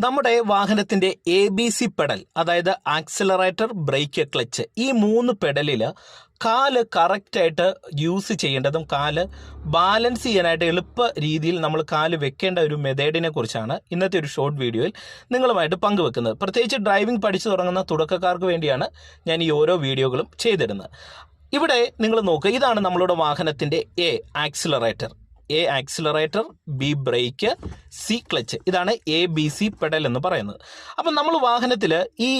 നമ്മുടെ വാഹനത്തിന്റെ A B C pedal അതായത് ആക്സിലറേറ്റർ ബ്രേക്ക് ക്ലച്ച് ഈ മൂന്ന് പെഡലിൽ കാൽ കറക്റ്റായിട്ട് യൂസ് ചെയ്യേണ്ടതും കാൽ ബാലൻസ് ചെയ്യാനായിട്ട് എളുപ്പ രീതിയിൽ നമ്മൾ കാൽ വെക്കേണ്ട ഒരു മെത്തേഡിനെ കുറിച്ചാണ് ഇന്നത്തെ ഒരു ഷോർട്ട് വീഡിയോയിൽ നിങ്ങളുമായിട്ട് പങ്കുവെക്കുന്നത്. പ്രത്യേകിച്ച് ഡ്രൈവിംഗ് പഠിച്ചു തുടങ്ങുന്ന തുടക്കക്കാർക്ക് വേണ്ടിയാണ് ഞാൻ ഈ ഓരോ വീഡിയോകളും ചെയ്തിരുന്നത് ഇവിടെ നിങ്ങൾ നോക്കുക ഇതാണ് നമ്മളുടെ വാഹനത്തിന്റെ A accelerator A accelerator B brake C clutch ഇതാണ് എ ബി സി പെഡൽ എന്ന് പറയുന്നത്. അപ്പം നമ്മൾ വാഹനത്തിൽ ഈ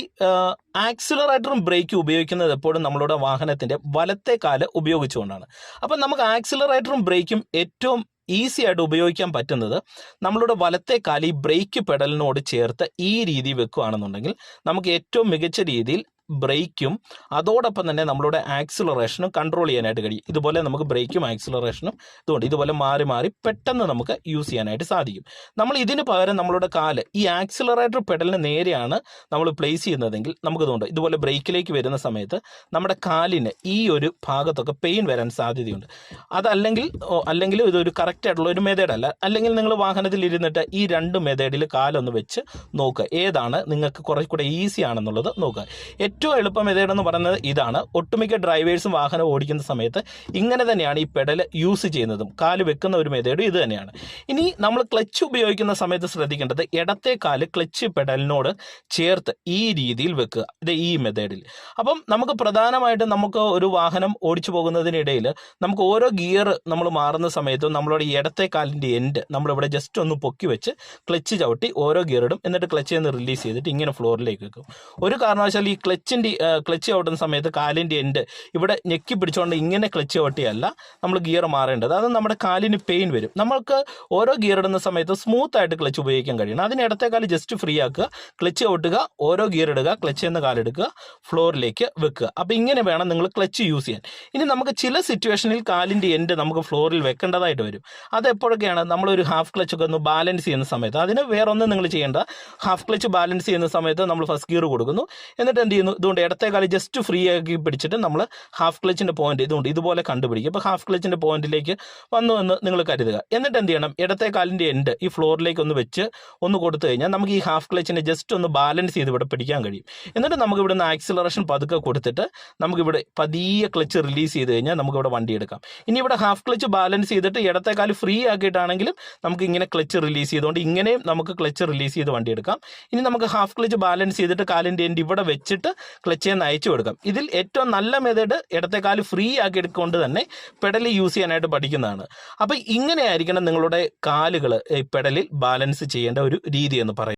ആക്സിലറേറ്ററും ബ്രേക്കും ഉപയോഗിക്കുന്നത് എപ്പോഴും നമ്മളുടെ വാഹനത്തിന്റെ വലത്തെ കാൽ ഉപയോഗിച്ചുകൊണ്ടാണ്. അപ്പം നമുക്ക് ആക്സിലറേറ്ററും ബ്രേക്കും ഏറ്റവും ഈസി ആയിട്ട് ഉപയോഗിക്കാൻ പറ്റുന്നത് നമ്മളുടെ വലത്തെ കാലി ബ്രേക്ക് പെഡലിനോട് ചേർത്ത് ഈ രീതി വെക്കുകയാണെന്നുണ്ടെങ്കിൽ നമുക്ക് ഏറ്റവും മികച്ച രീതിയിൽ ബ്രേക്കും അതോടൊപ്പം തന്നെ നമ്മളുടെ ആക്സിലറേഷനും കൺട്രോൾ ചെയ്യാനായിട്ട് കഴിയും. ഇതുപോലെ നമുക്ക് ബ്രേക്കും ആക്സിലറേഷനും ഇതുകൊണ്ട് ഇതുപോലെ മാറി മാറി പെട്ടെന്ന് നമുക്ക് യൂസ് ചെയ്യാനായിട്ട് സാധിക്കും. നമ്മൾ ഇതിന് പകരം നമ്മളുടെ കാൽ ഈ ആക്സിലറേറ്റർ പെഡലിന് നേരെയാണ് നമ്മൾ പ്ലേസ് ചെയ്യുന്നതെങ്കിൽ നമുക്കിതുകൊണ്ട് ഇതുപോലെ ബ്രേക്കിലേക്ക് വരുന്ന സമയത്ത് നമ്മുടെ കാലിന് ഈ ഒരു ഭാഗത്തൊക്കെ പെയിൻ വരാൻ സാധ്യതയുണ്ട്. അതല്ലെങ്കിൽ അല്ലെങ്കിൽ ഇതൊരു കറക്റ്റ് ആയിട്ടുള്ള ഒരു മെത്തേഡ് അല്ല. അല്ലെങ്കിൽ നിങ്ങൾ വാഹനത്തിൽ ഇരുന്നിട്ട് ഈ രണ്ട് മെതേഡിൽ കാലൊന്ന് വെച്ച് നോക്കുക. ഏതാണ് നിങ്ങൾക്ക് കുറച്ചുകൂടെ കൂടെ ഈസി ആണെന്നുള്ളത് നോക്കുക. ഏറ്റവും എളുപ്പം എന്ന് പറയുന്നത് ഇതാണ്. ഒട്ടുമിക്ക ഡ്രൈവേഴ്സും വാഹനം ഓടിക്കുന്ന സമയത്ത് ഇങ്ങനെ തന്നെയാണ് ഈ പെഡൽ യൂസ് ചെയ്യുന്നതും. കാൽ വെക്കുന്ന ഒരു മെതേഡും ഇത് തന്നെയാണ്. ഇനി നമ്മൾ ക്ലച്ച് ഉപയോഗിക്കുന്ന സമയത്ത് ശ്രദ്ധിക്കേണ്ടത് ഇടത്തെ കാൽ ക്ലച്ച് പെഡലിനോട് ചേർത്ത് ഈ രീതിയിൽ വെക്കുക. ഇത് ഈ മെത്തേഡിൽ അപ്പം നമുക്ക് പ്രധാനമായിട്ടും നമുക്ക് ഒരു വാഹനം ഓടിച്ചു പോകുന്നതിനിടയിൽ നമുക്ക് ഓരോ ഗിയർ നമ്മൾ മാറുന്ന സമയത്തും നമ്മളുടെ ഇടത്തെ കാലിന്റെ എൻഡ് നമ്മളിവിടെ ജസ്റ്റ് ഒന്ന് പൊക്കി വെച്ച് ക്ലച്ച് ചവിട്ടി ഓരോ ഗിയർ എന്നിട്ട് ക്ലച്ച് നിന്ന് റിലീസ് ചെയ്തിട്ട് ഇങ്ങനെ ഫ്ലോറിലേക്ക് വെക്കും. ഒരു കാരണവശാലും ഈ ക്ലച്ചിന്റെ ക്ലച്ച് ചവിട്ടുന്ന സമയത്ത് കാലിന്റെ എൻഡ് ഇവിടെ ഞെക്കി പിടിച്ചുകൊണ്ട് ഇങ്ങനെ ക്ലച്ച് ചവിട്ടിയല്ല നമ്മൾ ഗിയർ മാറേണ്ടത്. അത് നമ്മുടെ കാലിന് പെയിൻ വരും. നമ്മൾക്ക് ഓരോ ഗിയർ ഇടുന്ന സമയത്ത് സ്മൂത്ത് ആയിട്ട് ക്ലച്ച് ഉപയോഗിക്കാൻ കഴിയണം. അതിന് കാൽ ജസ്റ്റ് ഫ്രീ ആക്കുക. ക്ലച്ച് ചവിട്ടുക ഓരോ ഗിയർ ഇടുക ക്ലച്ച് എന്ന കാലെടുക്കുക ഫ്ലോറിലേക്ക് വെക്കുക. അപ്പോൾ ഇങ്ങനെ വേണം നിങ്ങൾ ക്ലച്ച് യൂസ് ചെയ്യാൻ. ഇനി നമുക്ക് ചില സിറ്റുവേഷനിൽ കാലിന്റെ എൻഡ് നമുക്ക് ഫ്ലോറിൽ വെക്കേണ്ടതായിട്ട് വരും. അത് എപ്പോഴൊക്കെയാണ്? നമ്മളൊരു ഹാഫ് ക്ലച്ച് ഒക്കെ ഒന്ന് ബാലൻസ് ചെയ്യുന്ന സമയത്ത്. അതിന് വേറെ ഒന്നും നിങ്ങൾ ചെയ്യേണ്ട. ഹാഫ് ക്ലച്ച് ബാലൻസ് ചെയ്യുന്ന സമയത്ത് നമ്മൾ ഫസ്റ്റ് ഗിയർ കൊടുക്കുന്നു. എന്നിട്ട് എന്ത് ചെയ്യുന്നു? ഇതുകൊണ്ട് ഇടത്തെ കാലി ജസ്റ്റ് ഫ്രീ ആക്കി പിടിച്ചിട്ട് നമ്മൾ ഹാഫ് ക്ലച്ചിന്റെ പോയിന്റ് ഇതുകൊണ്ട് ഇതുപോലെ കണ്ടുപിടിക്കും. അപ്പോൾ ഹാഫ് ക്ലച്ചിന്റെ പോയിന്റിലേക്ക് വന്നു എന്ന് നിങ്ങൾ കരുതുക. എന്നിട്ട് എന്ത് ചെയ്യണം? ഇടത്തെ കാലിന്റെ എൻഡ് ഈ ഫ്ലോറിലേക്ക് ഒന്ന് വെച്ച് ഒന്ന് കൊടുത്തു കഴിഞ്ഞാൽ നമുക്ക് ഈ ഹാഫ് ക്ലച്ചിനെ ജസ്റ്റ് ഒന്ന് ബാലൻസ് ചെയ്ത് ഇവിടെ പിടിക്കാൻ കഴിയും. എന്നിട്ട് നമുക്ക് ഇവിടെ നിന്ന് ആക്സിലറേഷൻ പതുക്കെ കൊടുത്തിട്ട് നമുക്കിവിടെ പതിയെ ക്ലച്ച് റിലീസ് ചെയ്ത് കഴിഞ്ഞാൽ നമുക്ക് ഇവിടെ വണ്ടി എടുക്കാം. ഇനി ഇവിടെ ഹാഫ് ക്ലച്ച് ബാലൻസ് ചെയ്തിട്ട് ഇടത്തെ കാൽ ഫ്രീ ആക്കിയിട്ടാണെങ്കിലും നമുക്ക് ഇങ്ങനെ ക്ലച്ച് റിലീസ് ചെയ്തുകൊണ്ട് ഇങ്ങനെയും നമുക്ക് ക്ലച്ച് റിലീസ് ചെയ്ത് വണ്ടി എടുക്കാം. ഇനി നമുക്ക് ഹാഫ് ക്ലച്ച് ബാലൻസ് ചെയ്തിട്ട് കാലിന്റെ എൻഡ് ഇവിടെ വെച്ചിട്ട് ക്ലച്ചിൽ നിന്ന് അയച്ചു കൊടുക്കാം. ഇതിൽ ഏറ്റവും നല്ല മെത്തേഡ് ഇടത്തെ കാൽ ഫ്രീ ആക്കി എടുക്കൊണ്ട് തന്നെ പെഡൽ യൂസ് ചെയ്യാനായിട്ട് പഠിക്കുന്നതാണ്. അപ്പോൾ ഇങ്ങനെയായിരിക്കണം നിങ്ങളുടെ കാലുകൾ ഈ പെഡലിൽ ബാലൻസ് ചെയ്യേണ്ട ഒരു രീതി എന്ന് പറയുന്നത്.